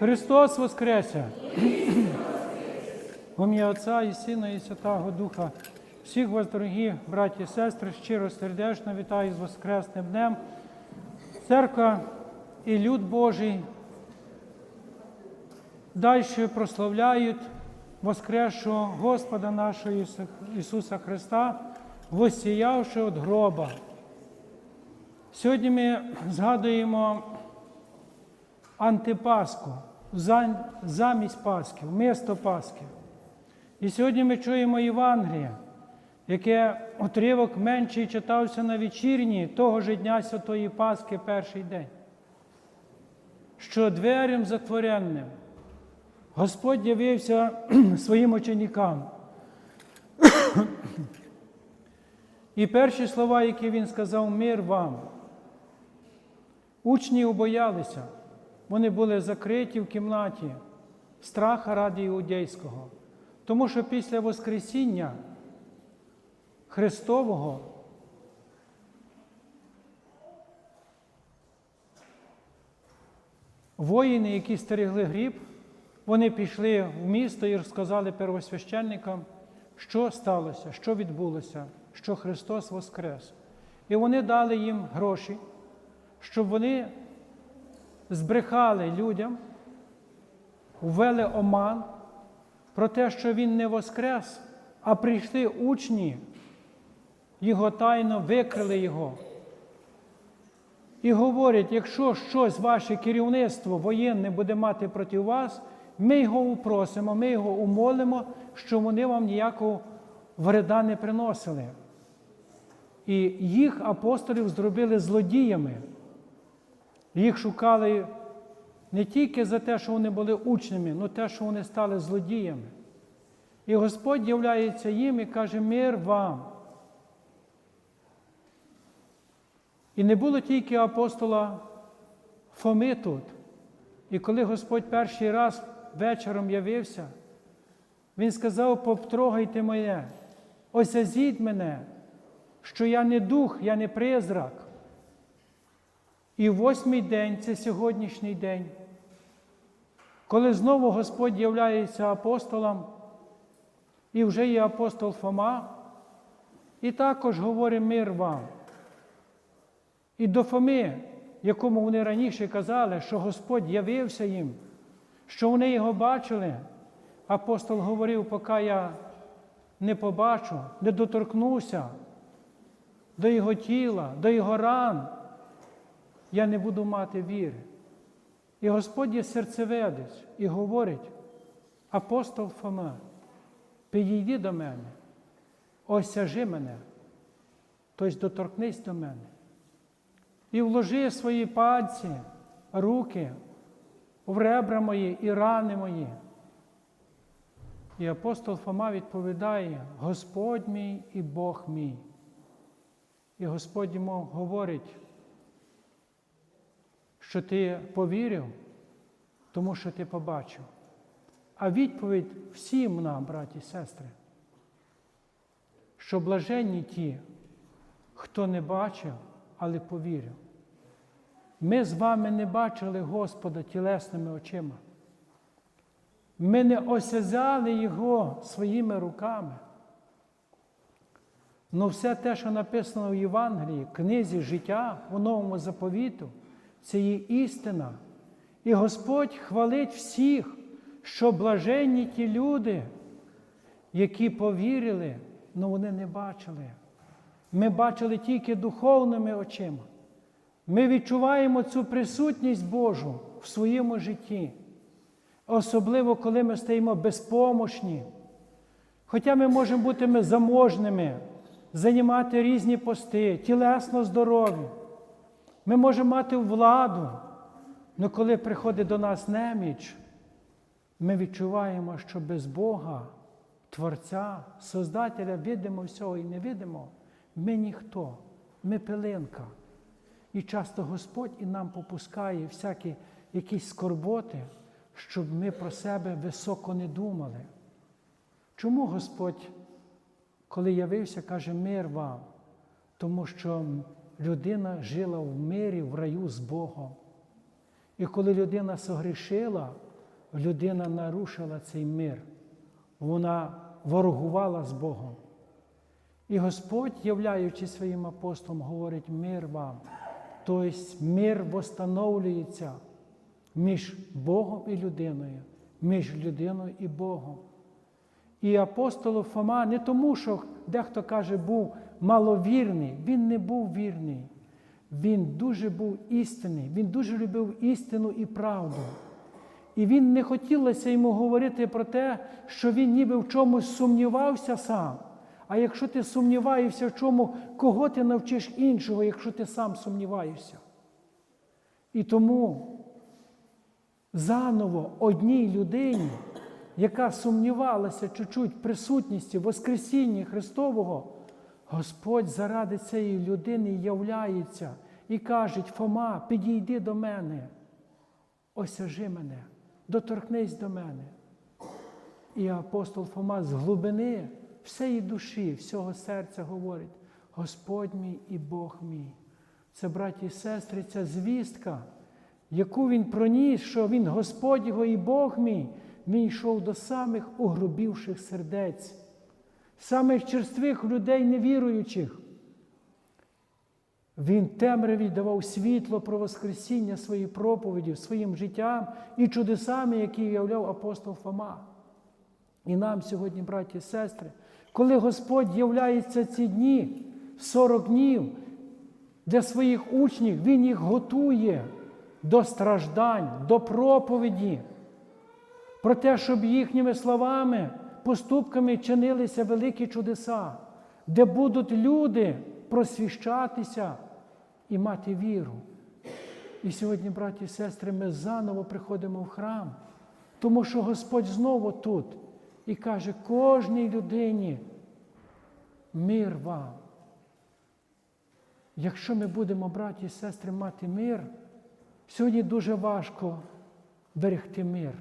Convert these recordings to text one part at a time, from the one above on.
Христос Воскресе! В ім'я Отця і Сина, і Святого Духа. Всіх вас, дорогі браті і сестри, щиро сердечно вітаю з Воскресним днем. Церква і люд Божий далі прославляють Воскресшого Господа нашого Ісуса Христа, воссіявши від гроба. Сьогодні ми згадуємо антипаску, замість Пасхи, вмісто Пасхи. І сьогодні ми чуємо Євангеліє, яке отривок менший читався на вечірні того ж дня Святої Пасхи, перший день. Що дверям затворенним Господь явився своїм ученикам. І перші слова, які він сказав, мир вам. Учні убоялися, вони були закриті в кімнаті страха ради іудейського. Тому що після Воскресіння Христового воїни, які стерегли гріб, вони пішли в місто і розказали первосвященникам, що сталося, що відбулося, що Христос Воскрес. І вони дали їм гроші, щоб вони збрехали людям, ввели оман про те, що Він не воскрес, а прийшли учні, його тайно викрили його. І говорять, якщо щось ваше керівництво воєнне буде мати проти вас, ми його упросимо, ми його умолимо, що вони вам ніякого вреда не приносили. І їх апостолів зробили злодіями. Їх шукали не тільки за те, що вони були учнями, але те, що вони стали злодіями. І Господь являється їм і каже, мир вам. І не було тільки апостола Фоми тут. І коли Господь перший раз вечором явився, Він сказав, потрогайте моє, осязіть мене, що я не дух, я не призрак. І восьмий день це сьогоднішній день, коли знову Господь являється апостолом, і вже є апостол Фома, і також говорить мир вам. І до Фоми, якому вони раніше казали, що Господь явився їм, що вони його бачили, апостол говорив, поки я не побачу, не доторкнуся до його тіла, до його ран, я не буду мати віри. І Господь є серцеведець і говорить, апостол Фома, підійди до мене, осяжи мене, тобто доторкнись до мене. І вложи свої пальці, руки в ребра мої і рани мої. І апостол Фома відповідає, Господь мій і Бог мій. І Господь йому говорить, що ти повірив, тому що ти побачив. А відповідь всім нам, браті і сестри, що блаженні ті, хто не бачив, але повірив. Ми з вами не бачили Господа тілесними очима. Ми не осязали Його своїми руками. Но все те, що написано в Євангелії, книзі життя у новому заповіту, це є істина. І Господь хвалить всіх, що блаженні ті люди, які повірили, але вони не бачили. Ми бачили тільки духовними очима. Ми відчуваємо цю присутність Божу в своєму житті, особливо коли ми стаємо безпомощні. Хоча ми можемо бути ми заможними, займати різні пости, тілесно здорові. Ми можемо мати владу, але коли приходить до нас неміч, ми відчуваємо, що без Бога, Творця, Создателя, видимо всього і невидимо, ми ніхто, ми пилинка. І часто Господь і нам попускає всякі якісь скорботи, щоб ми про себе високо не думали. Чому Господь, коли явився, каже мир вам? Тому що людина жила в мирі, в раю з Богом. І коли людина согрішила, людина нарушила цей мир. Вона ворогувала з Богом. І Господь, являючись своїм апостолом, говорить мир вам. Тобто мир встановлюється між Богом і людиною, між людиною і Богом. І апостол Фома не тому, що дехто каже, був маловірний, він не був вірний. Він дуже був істинний, він дуже любив істину і правду. І він не хотілося йому говорити про те, що він ніби в чомусь сумнівався сам. А якщо ти сумніваєшся в чому, кого ти навчиш іншого, якщо ти сам сумніваєшся? І тому заново одній людині, яка сумнівалася чуть-чуть в присутності Воскресіння Христового, Господь заради цієї людини являється і каже, Фома, підійди до мене, осяжи мене, доторкнись до мене. І апостол Фома з глибини всієї душі, всього серця говорить: Господь мій і Бог мій. Це, браті і сестри, ця звістка, яку він проніс, що він Господь його і Бог мій, він йшов до самих угрубівших сердець, самих черствих людей невіруючих. Він темряві давав світло про Воскресіння своїй проповіді, своїм життям і чудесами, які являв апостол Фома. І нам сьогодні, браті і сестри, коли Господь являється ці дні, 40 днів для своїх учнів, Він їх готує до страждань, до проповіді, про те, щоб їхніми словами, поступками чинилися великі чудеса, де будуть люди просвіщатися і мати віру. І сьогодні, браті і сестри, ми заново приходимо в храм, тому що Господь знову тут і каже кожній людині, мир вам. Якщо ми будемо, браті і сестри, мати мир, сьогодні дуже важко берегти мир.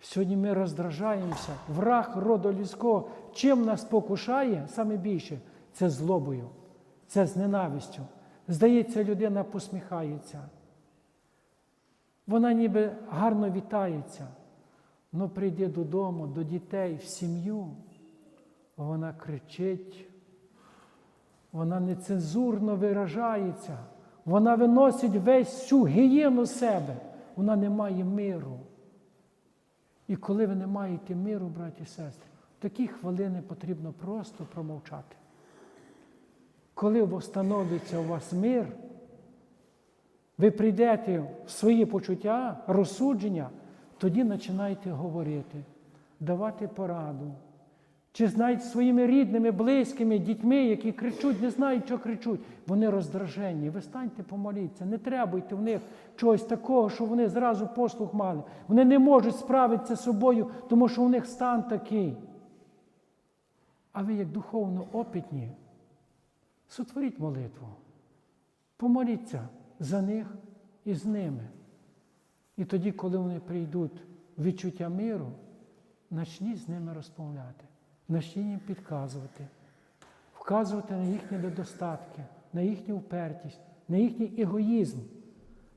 Сьогодні ми роздражаємося, враг роду людського, чим нас покушає саме більше, це злобою, це з ненавистю. Здається, людина посміхається. Вона ніби гарно вітається, але прийде додому, до дітей, в сім'ю, вона кричить, вона нецензурно виражається, вона виносить весь всю гієну себе, вона не має миру. І коли ви не маєте миру, браті і сестри, в такі хвилини потрібно просто промовчати. Коли встановиться у вас мир, ви прийдете в свої почуття, розсудження, тоді починаєте говорити, давати пораду. Чи знають своїми рідними, близькими, дітьми, які кричуть, не знають, що кричуть, вони роздражені. Ви станьте помоліться, не требуйте в них чогось такого, що вони зразу послух мали. Вони не можуть справитися з собою, тому що у них стан такий. А ви, як духовно опитні, сотворіть молитву, помоліться за них і з ними. І тоді, коли вони прийдуть в відчуття миру, почніть з ними розмовляти, почніть їм підказувати, вказувати на їхні недостатки, на їхню впертість, на їхній егоїзм.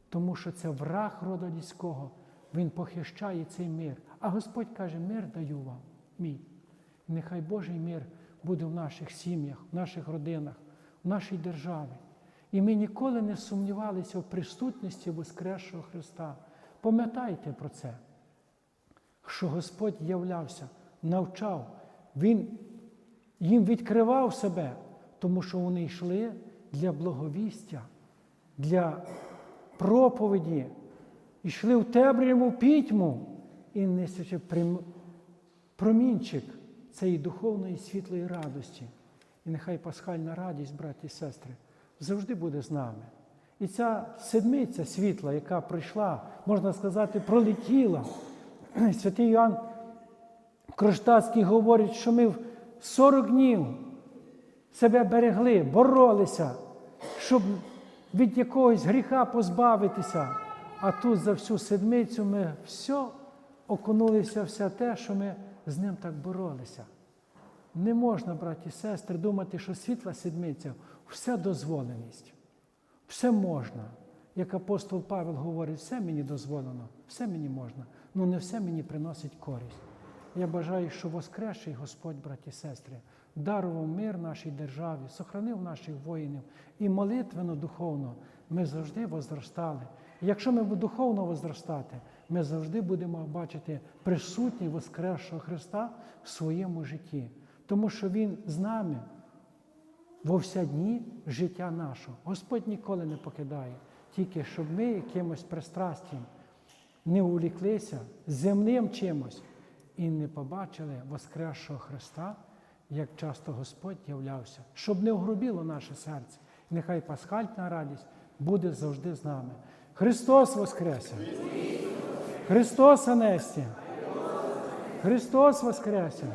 Тому що це враг роду людського, він похищає цей мир. А Господь каже, мир даю вам, мій. Нехай Божий мир буде в наших сім'ях, в наших родинах, в нашій державі. І ми ніколи не сумнівалися в присутності Воскресшого Христа. Пам'ятайте про це, що Господь являвся, навчав, Він їм відкривав себе, тому що вони йшли для благовістя, для проповіді, йшли в темряву пітьму і несучи промінчик цієї духовної світлої радості. І нехай пасхальна радість, браті і сестри, завжди буде з нами. І ця седмиця світла, яка прийшла, можна сказати, пролетіла. Святий Іоанн Кронштадтський говорить, що ми в 40 днів себе берегли, боролися, щоб від якогось гріха позбавитися. А тут за всю седмицю ми все окунулися все те, що ми з ним так боролися. Не можна, браті і сестри, думати, що світла седмиця все дозволеність, все можна. Як апостол Павел говорить, все мені дозволено, все мені можна. Ну не все мені приносить користь. Я бажаю, що воскресший Господь, браті і сестри, дарував мир нашій державі, сохранив наших воїнів і молитвенно, духовно ми завжди возростали. Якщо ми духовно возростати, ми завжди будемо бачити присутній Воскресшого Христа в своєму житті, тому що Він з нами во вся дні життя нашого. Господь ніколи не покидає, тільки щоб ми якимось пристрастям не увліклися земним чимось і не побачили Воскресшого Христа, як часто Господь являвся, щоб не огрубіло наше серце. Нехай пасхальна радість буде завжди з нами. Христос Воскресе! Христос Анесті! Христос Воскресе!